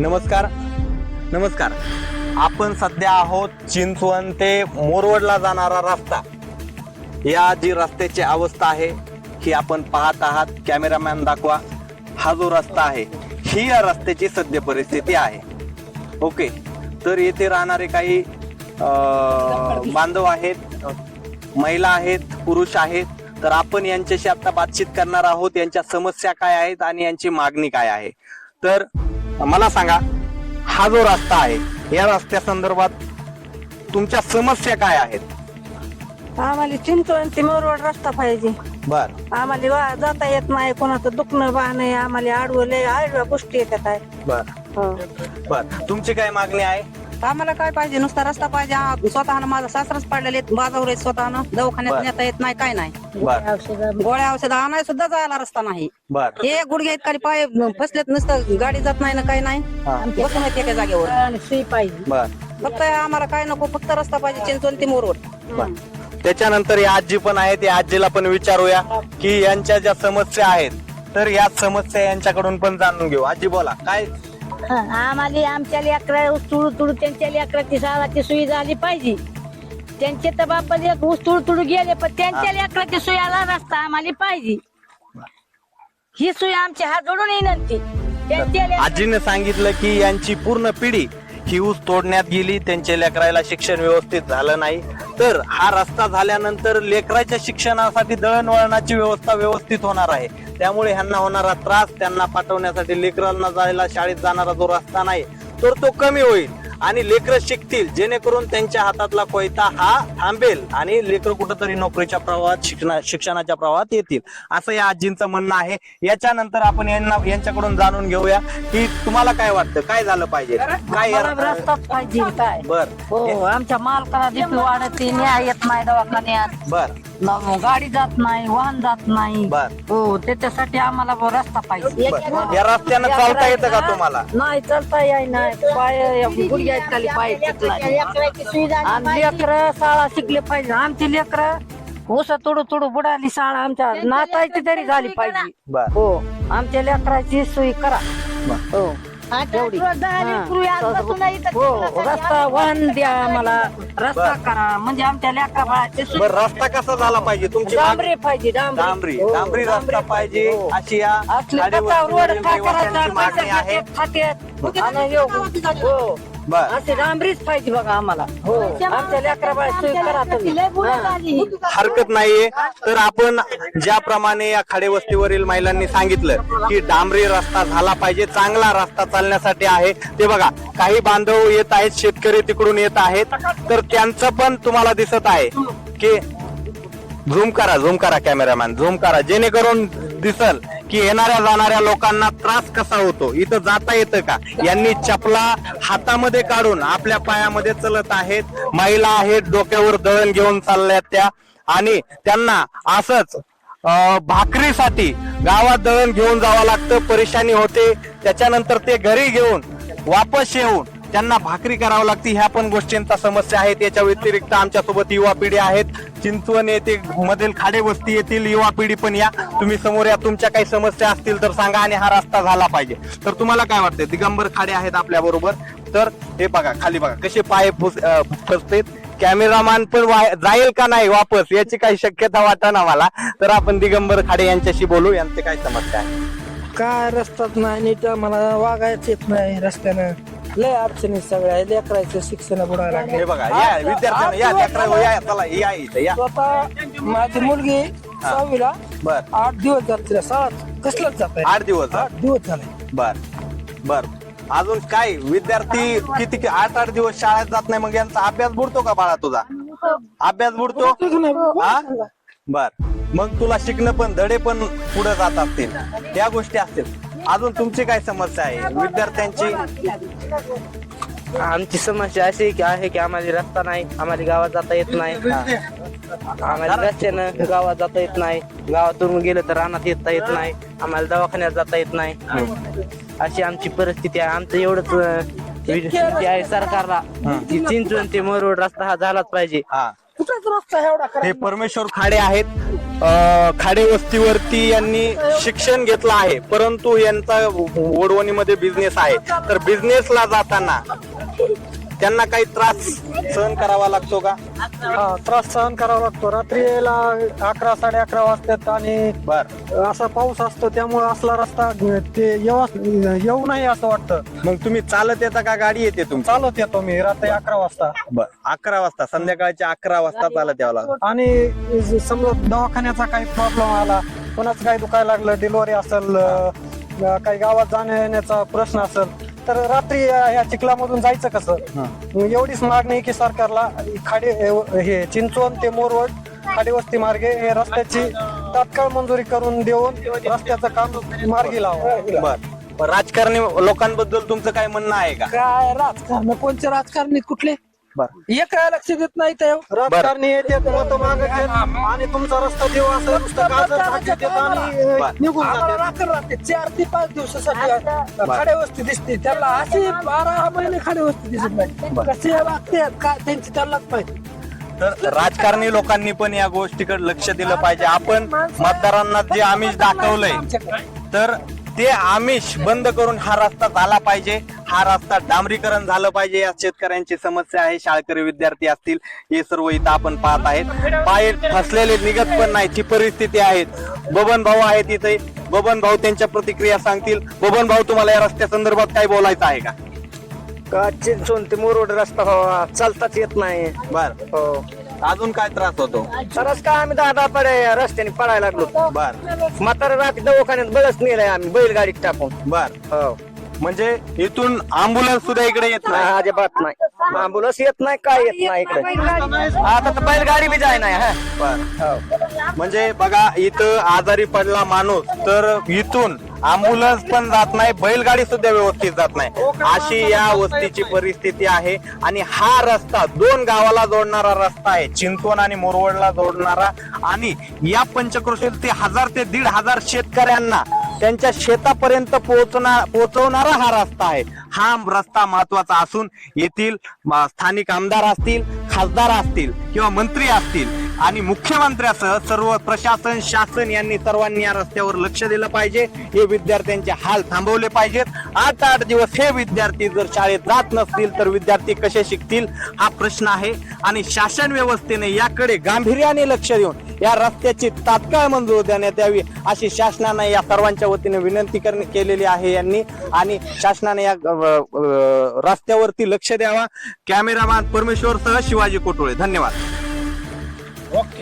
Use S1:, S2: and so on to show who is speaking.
S1: नमस्कार. नमस्कार. आपण सध्या आहोत चिंचवण ते मोरवडला जाणारा रस्ता. या जी रस्त्याची अवस्था आहे ही आपण पाहत आहात कॅमेरामॅन दाखवा. हा जो रस्ता आहे ही या रस्त्याची सद्य परिस्थिती आहे. ओके. तर येथे राहणारे काही बांधव आहेत महिला आहेत पुरुष आहेत. तर आपण यांच्याशी आता बातचीत करणार आहोत यांच्या समस्या काय आहेत आणि यांची मागणी काय आहे. तर मला सांगा हा जो रस्ता आहे या रस्त्या संदर्भात तुमच्या समस्या काय आहेत?
S2: आम्हाला चिंचवण ते मोरवड रस्ता पाहिजे.
S1: बर.
S2: आम्हाला वा- जाता येत नाही कोणाचं दुखणं बाण आहे आम्हाला आडवले आडव्या गोष्टी येतात आहे.
S1: बर.
S2: हो.
S1: बर. तुमची काय मागणी आहे?
S3: आम्हाला काय पाहिजे? नुसता रस्ता पाहिजे. हा स्वतःनं माझा सासराच पडलेले आहेत. स्वतःनं. दवाखान्यात
S1: बर.
S3: नेता येत नाही काय नाही.
S1: बर.
S3: गोळ्या औषध. आणाय सुद्धा जायला रस्ता नाही.
S1: बर.
S3: हे गुडघे आहेत खाली पाय फसलेत. नुसतं गाडी जात नाही ना काही नाही.
S1: हा.
S3: बसून आहेत एका जागेवर.
S2: आणि सुई पाहिजे.
S1: बर.
S3: फक्त आम्हाला काय नको फक्त रस्ता पाहिजे चिंचवण ते मोरवड
S1: बर. त्याच्यानंतर या आजी पण आहेत. या आजीला पण विचारूया की यांच्या ज्या समस्या आहेत तर या समस्या यांच्याकडून पण जाणून घेऊ. आजी बोला. काय
S2: आम्हाला आमच्या लेकरा तुडू तुडू त्यांच्या लेकराची शाळाची सुई झाली पाहिजे. त्यांचे तर बापा एक ऊस तुडू तुडू गेले पण त्यांच्या लेकराची सुई आला रस्ता आम्हाला पाहिजे. ही सुई आमच्या हात जोडून विनंती त्यांच्या
S1: आजीने सांगितलं की यांची पूर्ण पिढी ही ऊस तोडण्यात गेली त्यांच्या लेकराला शिक्षण व्यवस्थित झालं नाही. तर हा रस्ता झाल्यानंतर लेकराच्या शिक्षणासाठी दळणवळणाची व्यवस्था व्यवस्थित होणार आहे. त्यामुळे ह्यांना होणारा त्रास त्यांना पाठवण्यासाठी लेकरांना जायला शाळेत जाणारा जो रस्ता नाही तर तो कमी होईल. आणि लेकरं शिकतील. जेणेकरून त्यांच्या हातातला कोयता हा थांबेल आणि लेकरं कुठंतरी नोकरीच्या प्रवाहात शिक्षणा शिक्षणाच्या प्रवाहात येतील. असं या आजींचं म्हणणं आहे. याच्यानंतर आपण यांना यांच्याकडून जाणून घेऊया की तुम्हाला काय वाटतं? काय झालं पाहिजे? काय या-
S2: आम्हाला रस्ताच पाहिजे काय?
S1: बर.
S2: हो आमच्या मालकाला वाढते न्याय येत नाही दवाखान्यात.
S1: बर.
S2: न- गाडी जात नाही वाहन जात नाही.
S1: बर.
S2: हो त्याच्यासाठी आम्हाला ब- रस्ता पाहिजे.
S1: बर. या रस्त्यानं चालता येतं का तुम्हाला?
S2: नाही चालता येई नाही पाय गुडघ्या आहेत खाली पाय आणि लेकर शाळा शिकले पाहिजे. आमची लेकर ऊस तुडू तुडू बुडाली शाळा. आमच्या नातायची तरी झाली पाहिजे.
S1: बर.
S2: हो आमच्या लेकराची सोय करा.
S1: बर.
S2: हो. हा. हो रस्ता वाहन द्या आम्हाला रस्ता. करा. म्हणजे आमच्या लेकरा बाळाची
S1: बर रस्ता कसा झाला पाहिजे? तुमची
S2: डांबरी पाहिजे डांबरी.
S1: डांबरी.
S2: हो,
S1: डांबरी रस्ता पाहिजे. अशी या
S2: असले कसा रोड काय हे- हो.
S1: बर.
S2: अशी डांबरीच पाहिजे बघा आम्हाला. हो. आमच्या लेकरा बाळा सोय करा तुम्ही हा.
S1: हरकत नाहीये. तर आपण ज्याप्रमाणे या खाडेवस्तीवरील महिलांनी सांगितलं की डांबरी रस्ता झाला पाहिजे चांगला रस्ता चालण्यासाठी आहे. ते बघा काही बांधव येत आहेत शेतकरी तिकडून येत आहेत. तर त्यांचं पण तुम्हाला दिसत आहे की झूम करा झूम करा कॅमेरामॅन झूम करा. जेणेकरून दिसल की येणाऱ्या जाणाऱ्या लोकांना त्रास कसा होतो? इथं जाता येतं का? यांनी चपला हातामध्ये काढून आपल्या पायामध्ये चलत आहेत. महिला आहेत डोक्यावर दळण घेऊन चालल्यात त्या. आणि त्यांना असंच भाकरीसाठी गावात दळण घेऊन जावं लागतं. परेशानी होते. त्याच्यानंतर ते घरी घेऊन वापस येऊन त्यांना भाकरी करावं लागते. ह्या पण गोष्टींचा समस्या आहेत. याच्या व्यतिरिक्त आमच्यासोबत युवा पिढी आहेत. चिंचवण येथे मधील खाडे वस्ती येथील युवा पिढी पण या. तुम्ही समोर या. तुमच्या काही समस्या असतील तर सांगा आणि हा रस्ता झाला पाहिजे. तर तुम्हाला काय वाटतंय? दिगंबर खाडे आहेत आपल्या बरोबर. तर हे बघा खाली बघा. कसे पाय फुस- फसतेत कॅमेरामॅन पण जाईल का नाही? वापस. याची काही शक्यता वाटना मला. तर आपण दिगंबर खाडे यांच्याशी बोलू. यांचे काय समस्या आहे?
S4: काय रस्ताच नाही मला वागायच येत नाही रस्त्यानं. लय अडचणी सगळ्या. लेकरायचं शिक्षण बुडायला लागले.
S1: हे बघा या विद्यार्थ्यांना या लेकरं, या चला या इथं या.
S4: स्वतः माझी मुलगी सहावीला
S1: बर.
S4: आठ दिवस झाले तिला शाळा कसलंच जात आहे
S1: आठ दिवस
S4: आठ दिवस झाले.
S1: बर बर. अजून काय विद्यार्थी किती कि- आठ आठ दिवस शाळेत जात नाही मग यांचा अभ्यास बुडतो का बाळा तुझा? अभ्यास बुडतो? हा? बर. मग तुला शिकणं पण धडे पण पुढे जात असतील या गोष्टी असतील. अजून तुमची काय समस्या आहे? विद्यार्थ्यांची?
S5: आमची समस्या अशी आहे की आहे की आम्हाला रस्ता नाही आम्हाला गावात जाता येत नाही. आम्हाला रस्त्यानं गावात जाता येत नाही. गावातून गेलं तर रानात येता येत नाही. आम्हाला दवाखान्यात जाता येत नाही. अशी आमची परिस्थिती आहे. आमचं एवढंच विनंती आहे सरकारला की चिंचवण ते मोरवड रस्ता हा झालाच पाहिजे.
S1: हा.
S4: कुठेच रस्ता एवढा
S1: हे परमेश्वर खाडे आहेत. खाडे वस्तीवरती यांनी शिक्षण घेतलं आहे. परंतु यांचा वडवणीमध्ये बिझनेस आहे. तर बिझनेसला जाताना त्यांना काही त्रास सहन करावा लागतो का?
S4: हा त्रास सहन करावा लागतो. रात्री यायला अकरा साडे अकरा वाजतात आणि
S1: बर.
S4: असा पाऊस असतो त्यामुळे असला रस्ता ते येऊ येऊ नाही असं वाटतं.
S1: मग तुम्ही चालत येता का? गाडी येते तुमची?
S4: चालत येतो मी रात्री अकरा वाजता.
S1: बर. अकरा वाजता संध्याकाळच्या अकरा वाजता चालत यावं लागतं.
S4: आणि समजा दवाखान्याचा काही प्रॉब्लेम आला कोणाचं काही दुखायला लागलं डिलिव्हरी असेल अं, काही गावात जाण्या येण्याचा प्रश्न असेल तर रात्री ह्या चिखलामधून जायचं कसं? एवढीच मागणी आहे की सरकारला खाडी हे चिंचवण ते मोरवड खाडी वस्ती मार्गे हे रस्त्याची तात्काळ मंजुरी करून देऊन रस्त्याचं काम मार्गी लावा.
S1: बर. राजकारणी लोकांबद्दल तुमचं काय म्हणणं आहे का?
S4: काय राजकारण? कोणते राजकारणी? कुठले?
S1: बर.
S4: एक काय लक्ष देत नाही ते राजकारणी येते मत मागत आणि तुमचा रस्ता देऊ असं नुसतं गाजर टाकत येत आणि अं,
S1: बर.
S4: निघून जाते. राहते चार ते पाच दिवसासाठी खाडे वस्ती दिसते. त्याला अशी बारा महिने खाडे वस्ती दिसत नाही. कसे लागते काय त्यांची त्यालाच पाहिजे
S1: तर राजकारणी लोकांनी पण या गोष्टीकडे लक्ष दिलं पाहिजे. आपण मतदारांना जे आमिष दाखवलंय तर ते आमिष बंद करून हा रस्ता झाला पाहिजे. हा रस्ता डांबरीकरण झालं पाहिजे. या शेतकऱ्यांची समस्या आहे. शाळकरी विद्यार्थी असतील हे सर्व इथं आपण पाहत आहेत. पाय फसलेले निघत पण नाही. ची परिस्थिती आहे. बबन भाऊ आहेत इथे. बबन भाऊ त्यांच्या प्रतिक्रिया सांगतील. बबन भाऊ तुम्हाला या रस्त्या संदर्भात काय बोलायचं आहे का?
S5: चिंचून ते मोरवड रस्ता चालताच येत नाही.
S1: बर.
S5: हो.
S1: अजून काय त्रास होतो?
S5: तरच काय आम्ही दहा पडे रस्त्याने पडायला लागलो.
S1: बर.
S5: म्हातारा रात्री दवाखान्यात बळच नेलाय आम्ही बैलगाडीत टाकून.
S1: बर.
S5: हो.
S1: म्हणजे इथून अँब्युलन्स सुद्धा इकडे येत नाही?
S5: नाही, अजिबात नाही. अँब्युलन्स येत नाही काय येत नाही इकडे? आता तर बैलगाडी बी जाय नाही हा.
S1: बर. म्हणजे बघा इथं आजारी पडला माणूस तर इथून अँब्युलन्स पण जात नाही बैलगाडी सुद्धा व्यवस्थित जात नाही. अशी या वस्तीची परिस्थिती आहे. आणि हा रस्ता दोन गावाला जोडणारा रस्ता आहे. चिंचवण आणि मोरवडला जोडणारा. आणि या पंचक्रोशीतील हजार ते दीड हजार शेतकऱ्यांना त्यांच्या शेतापर्यंत पोहोचणार पोहोचवणारा हा रस्ता आहे. हा रस्ता महत्त्वाचा असून येथील स्थानिक आमदार असतील खासदार असतील किंवा मंत्री असतील आणि मुख्यमंत्र्यासह सर्व प्रशासन शासन यांनी सर्वांनी या रस्त्यावर लक्ष दिलं पाहिजे. हे विद्यार्थ्यांचे हाल थांबवले पाहिजेत. आठ आठ दिवस हे विद्यार्थी जर शाळेत जात नसतील तर विद्यार्थी कसे शिकतील? हा प्रश्न आहे. आणि शासन व्यवस्थेने याकडे गांभीर्याने लक्ष देऊन या रस्त्याची तात्काळ मंजूर देण्यात यावी अशी शासनाने या सर्वांच्या वतीने विनंती करणे केलेली आहे यांनी. आणि शासनाने या रस्त्यावरती लक्ष द्यावा. कॅमेरामॅन परमेश्वर सह शिवाजी कोटोळे. धन्यवाद. rock